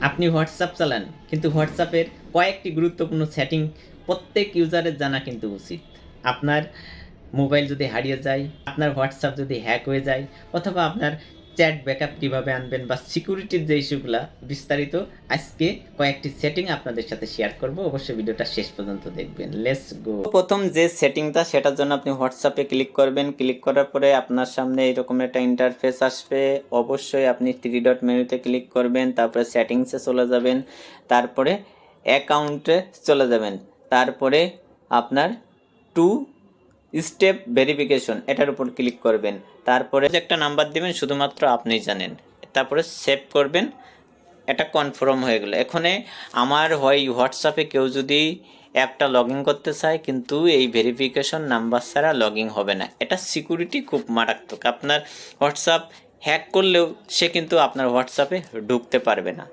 আপনি হোয়াটসঅ্যাপ চালান, কিন্তু হোয়াটসঅ্যাপের কয়েকটি গুরুত্বপূর্ণ সেটিং প্রত্যেক ইউজারের জানা কিন্তু উচিত। আপনার মোবাইল যদি হারিয়ে যায়, আপনার হোয়াটসঅ্যাপ যদি হ্যাক হয়ে যায়, অথবা আপনার চ্যাট ব্যাকআপ কীভাবে আনবেন বা সিকিউরিটির যে ইস্যুগুলা বিস্তারিত আজকে কয়েকটি সেটিং আপনাদের সাথে শেয়ার করব। অবশ্যই ভিডিওটা শেষ পর্যন্ত দেখবেন। লেটস গো প্রথম যে সেটিংটা, সেটার জন্য আপনি হোয়াটসঅ্যাপে ক্লিক করবেন। ক্লিক করার পরে আপনার সামনে এরকম একটা ইন্টারফেস আসবে। অবশ্যই আপনি থ্রি ডট মেনুতে ক্লিক করবেন, তারপরে সেটিংসে চলে যাবেন, তারপরে অ্যাকাউন্টে চলে যাবেন। তারপরে আপনার টু স্টেপ ভেরিফিকেশন, এটার উপর ক্লিক করবেন। তারপরে একটা নাম্বার দিবেন, শুধুমাত্র আপনি জানেন। তারপরে সেভ করবেন, এটা কনফার্ম হয়ে গেলো। এখানে আমার হয় হোয়াটসঅ্যাপে কেউ যদি অ্যাপটা লগ করতে চায়, কিন্তু এই ভেরিফিকেশন নাম্বার ছাড়া লগ হবে না। এটা সিকিউরিটি খুব মারাত্মক। আপনার হোয়াটসঅ্যাপ হ্যাক করলেও সে কিন্তু আপনার হোয়াটসঅ্যাপে ঢুকতে পারবে না।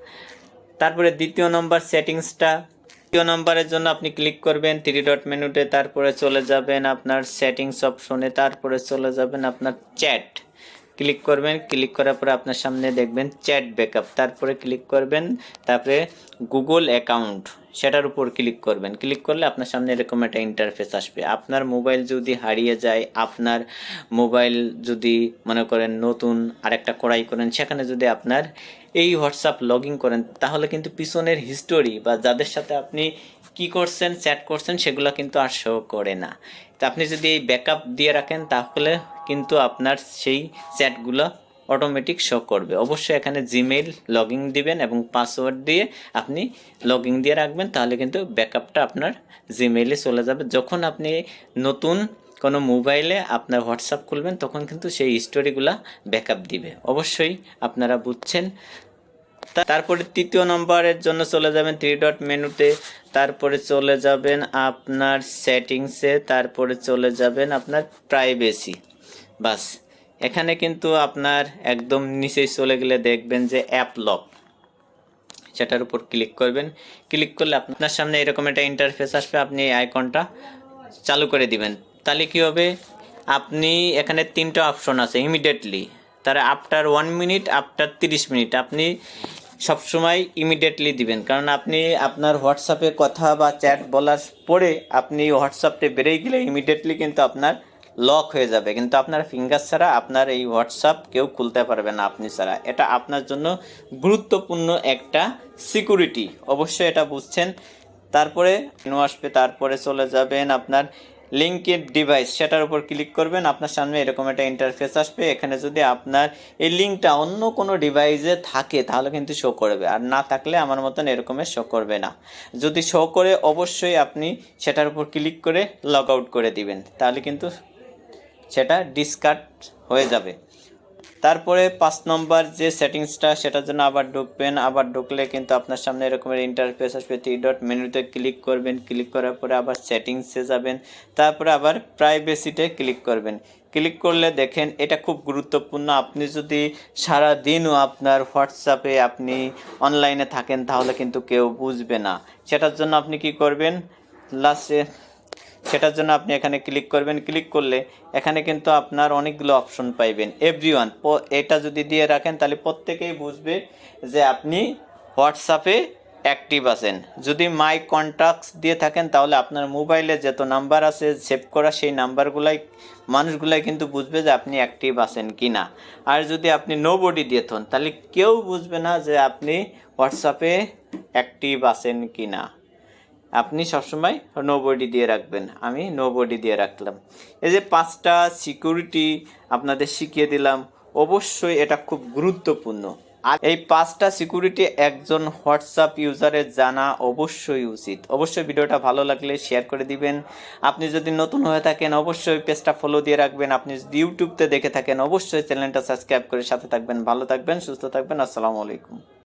তারপরে দ্বিতীয় নম্বর সেটিংসটা দ্বিতীয় নম্বরের জন্য আপনি ক্লিক করবেন থ্রি ডট মেনুতে তারপরে চলে যাবেন আপনার সেটিংস অপশনে তারপরে চলে যাবেন আপনার চ্যাট ক্লিক করবেন, ক্লিক করার পরে আপনার সামনে দেখবেন চ্যাট ব্যাকআপ তারপরে ক্লিক করবেন, তারপরে গুগল অ্যাকাউন্ট সেটার উপর ক্লিক করবেন। ক্লিক করলে আপনার সামনে এরকম একটা ইন্টারফেস আসবে। আপনার মোবাইল যদি হারিয়ে যায়, আপনার মোবাইল যদি মনে করেন নতুন আরেকটা কড়াই করেন, সেখানে যদি আপনার এই হোয়াটসঅ্যাপ লগ ইন করেন, তাহলে কিন্তু পিছনের হিস্টোরি বা যাদের সাথে আপনি কি করছেন চ্যাট করছেন, সেগুলো কিন্তু আর শো করে না। তো আপনি যদি এই ব্যাকআপ দিয়ে রাখেন, তাহলে কিন্তু আপনার সেই চ্যাটগুলো অটোমেটিক শো করবে। অবশ্যই এখানে জিমেইল লগ ইন দিবেন এবং পাসওয়ার্ড দিয়ে আপনি লগ ইন দিয়ে রাখবেন, তাহলে কিন্তু ব্যাকআপটা আপনার জিমেইলে চলে যাবে। যখন আপনি নতুন কোনো মোবাইলে আপনার হোয়াটসঅ্যাপ খুলবেন, তখন কিন্তু সেই স্টোরিগুলা ব্যাকআপ দিবে। অবশ্যই আপনারা বুঝছেন। তারপরে তৃতীয় নম্বরের জন্য চলে যাবেন থ্রি ডট মেনুতে তারপরে চলে যাবেন আপনার সেটিংসে তারপরে চলে যাবেন আপনার প্রাইভেসি বাস। এখানে কিন্তু আপনার একদম নিচেই চলে গেলে দেখবেন যে অ্যাপ লক সেটার উপর ক্লিক করবেন। ক্লিক করলে আপনার সামনে এরকম একটা ইন্টারফেস আসবে, আপনি এই আইকনটা চালু করে দিবেন। তাহলে কি হবে? আপনি এখানে তিনটা অপশন আছে ইমিডিয়েটলি তার আফটার ওয়ান মিনিট আফটার তিরিশ মিনিট আপনি সবসময় ইমিডিয়েটলি দিবেন। কারণ আপনি আপনার হোয়াটসঅ্যাপে কথা বা চ্যাট বলার পরে আপনি হোয়াটসঅ্যাপটা বেরিয়ে গেলে ইমিডিয়েটলি কিন্তু আপনার লক হয়ে যাবে। কিন্তু আপনার ফিঙ্গার ছাড়া আপনার এই হোয়াটসঅ্যাপ কেউ খুলতে পারবে না আপনি ছাড়া। এটা আপনার জন্য গুরুত্বপূর্ণ একটা সিকিউরিটি অবশ্যই এটা বুঝছেন। তারপরে মেনু আসবে, তারপরে চলে যাবেন আপনার লিঙ্কের ডিভাইস সেটার উপর ক্লিক করবেন, আপনার সামনে এরকম একটা ইন্টারফেস আসবে। এখানে যদি আপনার এই লিঙ্কটা অন্য কোনো ডিভাইসে থাকে, তাহলে কিন্তু শো করবে। আর না থাকলে আমার মতন এরকমের শো করবে না। যদি শো করে, অবশ্যই আপনি সেটার উপর ক্লিক করে লগ আউট করে দিবেন। তাহলে কিন্তু সেটা ডিসকার্ড হয়ে যাবে। তারপরে পাঁচ নম্বর যে সেটিংসটা, সেটার জন্য আবার ঢুকবেন। আবার ঢুকলে কিন্তু আপনার সামনে এরকমের ইন্টারফেস আসবে। থ্রি ডট মেনুতে ক্লিক করবেন। ক্লিক করার পরে আবার সেটিংসে যাবেন। তারপরে আবার প্রাইভেসিতে ক্লিক করবেন। ক্লিক করলে দেখেন এটা খুব গুরুত্বপূর্ণ। আপনি যদি সারা দিনও আপনার হোয়াটসঅ্যাপে আপনি অনলাইনে থাকেন, তাহলে কিন্তু কেউ বুঝবে না। সেটার জন্য আপনি কি করবেন? লাস্টে সেটার জন্য আপনি এখানে ক্লিক করবেন। ক্লিক করলে এখানে কিন্তু আপনার অনেকগুলো অপশন পাইবেন। এভরি ওয়ান এটা যদি দিয়ে রাখেন তাহলে প্রত্যেকেই বুঝবে যে আপনি হোয়াটসঅ্যাপে অ্যাক্টিভ আছেন। যদি মাই কন্ট্যাক্টস দিয়ে থাকেন তাহলে আপনার মোবাইলে যত নাম্বার আছে সেভ করা সেই নাম্বারগুলাই মানুষগুলাই কিন্তু বুঝবে যে আপনি অ্যাক্টিভ আছেন কি না আর যদি আপনি নো বডি দিয়ে থাকেন, তাহলে কেউ বুঝবে না যে আপনি হোয়াটসঅ্যাপে অ্যাক্টিভ আছেন কি না আপনি সবসময় নো বডি দিয়ে রাখবেন। আমি নো বডি দিয়ে রাখলাম। এই যে পাঁচটা সিকিউরিটি আপনাদের শিখিয়ে দিলাম, অবশ্যই এটা খুব গুরুত্বপূর্ণ। আর এই পাঁচটা সিকিউরিটি একজন হোয়াটসঅ্যাপ ইউজারের জানা অবশ্যই উচিত। অবশ্যই ভিডিওটা ভালো লাগলে শেয়ার করে দিবেন। আপনি যদি নতুন হয়ে থাকেন, অবশ্যই পেজটা ফলো দিয়ে রাখবেন। আপনি যদি ইউটিউবতে দেখে থাকেন, অবশ্যই চ্যানেলটা সাবস্ক্রাইব করে সাথে থাকবেন। ভালো থাকবেন, সুস্থ থাকবেন। আসসালামু আলাইকুম।